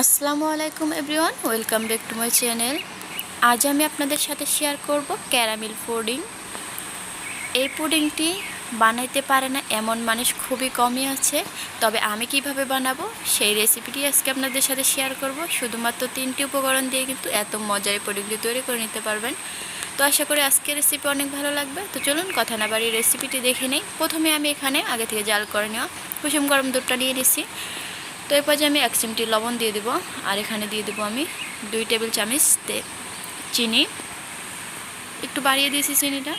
আসসালামু আলাইকুম everyone, welcome back to my channel. আজ আমি আপনাদের সাথে শেয়ার করব ক্যারামেল পুডিং। এই পুডিংটি বানাইতে পারে না এমন মানুষ খুবই কমই আছে, তবে আমি কীভাবে বানাবো সেই রেসিপিটি আজকে আপনাদের সাথে শেয়ার করব। শুধুমাত্র তিনটি উপকরণ দিয়ে কিন্তু এত মজার পুডিংটি তৈরি করে নিতে পারবেন। তো আশা করি আজকের রেসিপি অনেক ভালো লাগবে। তো চলুন কথা না বাড়ি রেসিপিটি দেখে নেই। প্রথমে আমি এখানে আগে থেকে জাল করে নেওয়া কুসুম গরম দুধটা নিয়ে নিছি তো এরপর যে আমি এক চিমটি লবণ দিয়ে দেবো, আর এখানে দিয়ে দেবো আমি দুই টেবিল চামচ চিনি। একটু বাড়িয়ে দিয়েছি চিনিটা।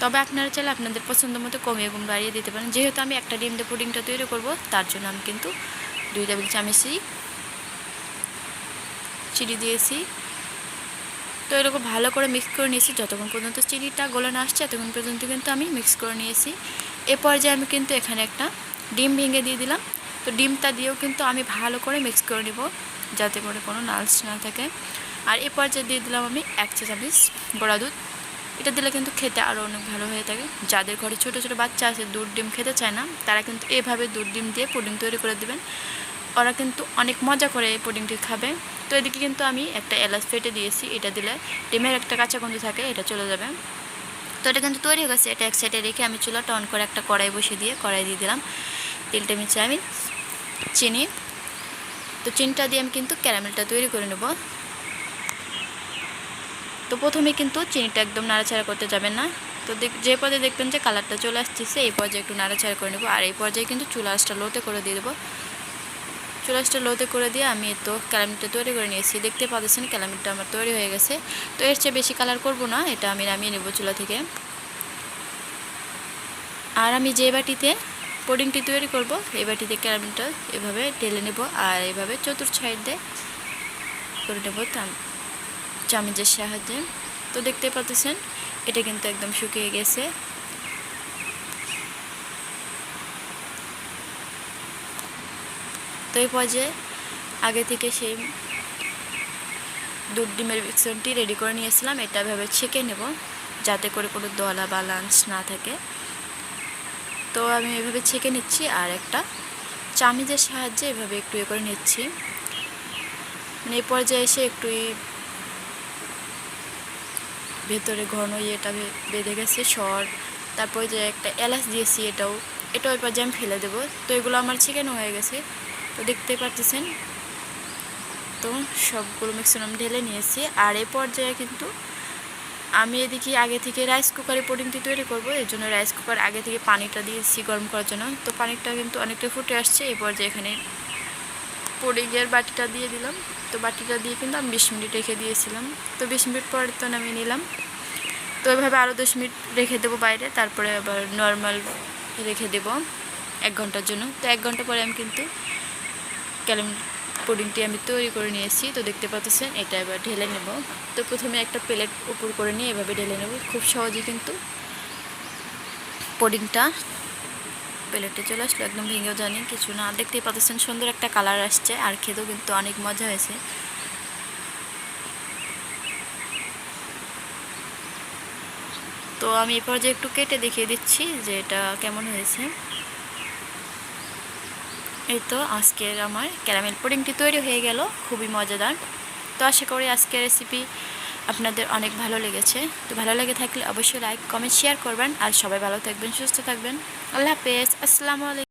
তবে আপনারা চাইলে আপনাদের পছন্দ মতো কমিয়ে গুণ বাড়িয়ে দিতে পারেন। যেহেতু আমি একটা ডিম দিয়ে পুডিংটা তৈরি করব, তার জন্য আমি কিন্তু দুই টেবিল চামচই চিনি দিয়েছি। তো এরকম ভালো করে মিক্স করে নিয়েছি। যতক্ষণ পর্যন্ত চিনিটা গলানো আসছে, এতক্ষণ পর্যন্ত কিন্তু আমি মিক্স করে নিয়েছি। এ পর্যায়ে আমি কিন্তু এখানে একটা ডিম ভেঙে দিয়ে দিলাম। তো ডিমটা দিয়েও কিন্তু আমি ভালো করে মিক্স করে নেব, যাতে করে কোনো নালস না থাকে। আর এ পর্যায়ে দিয়ে দিলাম আমি এক চা চামচ গোড়া দুধ। এটা দিলে কিন্তু খেতে আরও অনেক ভালো হয়ে থাকে। যাদের ঘরে ছোটো ছোটো বাচ্চা আছে, দুধ ডিম খেতে চায় না, তারা কিন্তু এভাবে দুধ ডিম দিয়ে পুডিং তৈরি করে দেবেন। ওরা কিন্তু অনেক মজা করে এই পুডিংটি খাবে। তো এদিকে কিন্তু আমি একটা এলাচ ফেটে দিয়েছি, এটা দিলে ডিমের একটা কাঁচা গন্ধ থাকে, এটা চলে যাবে। তো এটা কিন্তু তৈরি হয়ে গেছে, এটা এক সাইডে রেখে আমি চুলাটা অন করে একটা কড়াই বসিয়ে দিয়ে কড়াই দিয়ে দিলাম। তেলটা টেবিল আমি চিনি। তো চিনিটা দিয়ে আমি কিন্তু ক্যারামেলটা তৈরি করে নেব। তো প্রথমে কিন্তু চিনিটা একদম নাড়াচাড়া করতে যাবেন না। তো যে পর্যায়ে দেখবেন যে কালারটা চলে আসতেছে, এই পর্যায়ে একটু নাড়াচাড়া করে নেব। আর এই পর্যায়ে কিন্তু চুলা আঁচটা লোতে করে দিয়ে দেবো। চুলা আঁচটা লোতে করে দিয়ে আমি তো ক্যালামিনটা তৈরি করে নিয়েছি। দেখতে পাচ্ছেন ক্যালামিনটা আমার তৈরি হয়ে গেছে। তো এর চেয়ে বেশি কালার করব না, এটা আমি নামিয়ে নেব চুলা থেকে। আর আমি যে বাটিতে পুডিংটি তৈরি করব। এই বাটিতে ক্যারামেলটা এভাবে ঢেলে নেব আর এভাবে চতুর সাইড দিয়ে করে নেব চামচের সাহায্যে। তো দেখতে পাচ্ছেন, এটা কিন্তু একদম শুকিয়ে গেছে। তো এই পর্যায়ে আগে থেকে সেই দুধ ডিমের মিক্সনটি রেডি করে নিয়েছিলাম। এটা এভাবে ছেঁকে নেব যাতে করে কোনো দলা বা লাঞ্চ না থাকে। তো আমি এভাবে ছেঁকে নিচ্ছি আর একটা চামিজের সাহায্যে এভাবে একটু এ করে নিচ্ছি। মানে এই পর্যায়ে এসে একটু ভেতরে ঘন ইয়েটা বেঁধে গেছে, সর। তারপর যে একটা এলাচ দিয়েছি এটাও। এটাও ওই পর্যায়ে আমি ফেলে দেবো। তো এগুলো আমার চিকেনও হয়ে গেছে। তো দেখতে পারতেছেন? তো সবগুলো মিক্সিমাম ঢেলে নিয়েছি। আর এ পর্যায়ে কিন্তু আমি এদিকে আগে থেকে রাইস কুকারে পুডিংটি তৈরি করব, এর জন্য রাইস কুকার আগে থেকে পানিটা দিয়েছি গরম করার জন্য। তো পানিটা কিন্তু অনেকটা ফুটে আসছে এরপর যে এখানে পুডিংয়ের বাটিটা দিয়ে দিলাম। তো বাটিটা দিয়ে কিন্তু আমি বিশ মিনিট রেখে দিয়েছিলাম। তো বিশ মিনিট পর তো আমি নিলাম। তো এভাবে আরও দশ মিনিট রেখে দেবো বাইরে, তারপরে আবার নর্মাল রেখে দেব এক ঘণ্টার জন্য। তো এক ঘণ্টা পরে আমি কিন্তু ক্যালেম পুডিংটি আমি তৈরি করে নিয়েছি। তো দেখতে পাচ্ছেন, এটা এবার ঢেলে নেব। তো প্রথমে একটা প্লেট উপর করে নিয়ে এভাবে ঢেলে নেব। খুব সহজেই কিন্তু পুডিংটা প্লেটে চলে আসলো, একদম ভেঙেও জানি কিছু না। দেখতেই পাচ্ছেন, সুন্দর একটা কালার আসছে, আর খেতেও কিন্তু অনেক মজা হয়েছে। তো আমি এরপর যে একটু কেটে দেখিয়ে দিচ্ছি যে এটা কেমন হয়েছে। এই তো আজকের আমার ক্যারামেল পুডিংটি তৈরি হয়ে গেল, খুবই মজাদার। তো আশা করি আজকের রেসিপি আপনাদের অনেক ভালো লেগেছে। তো ভালো লেগে থাকলে অবশ্যই লাইক কমেন্ট শেয়ার করবেন। আর সবাই ভালো থাকবেন, সুস্থ থাকবেন। আল্লাহ হাফেজ, আসসালামু আলাইকুম।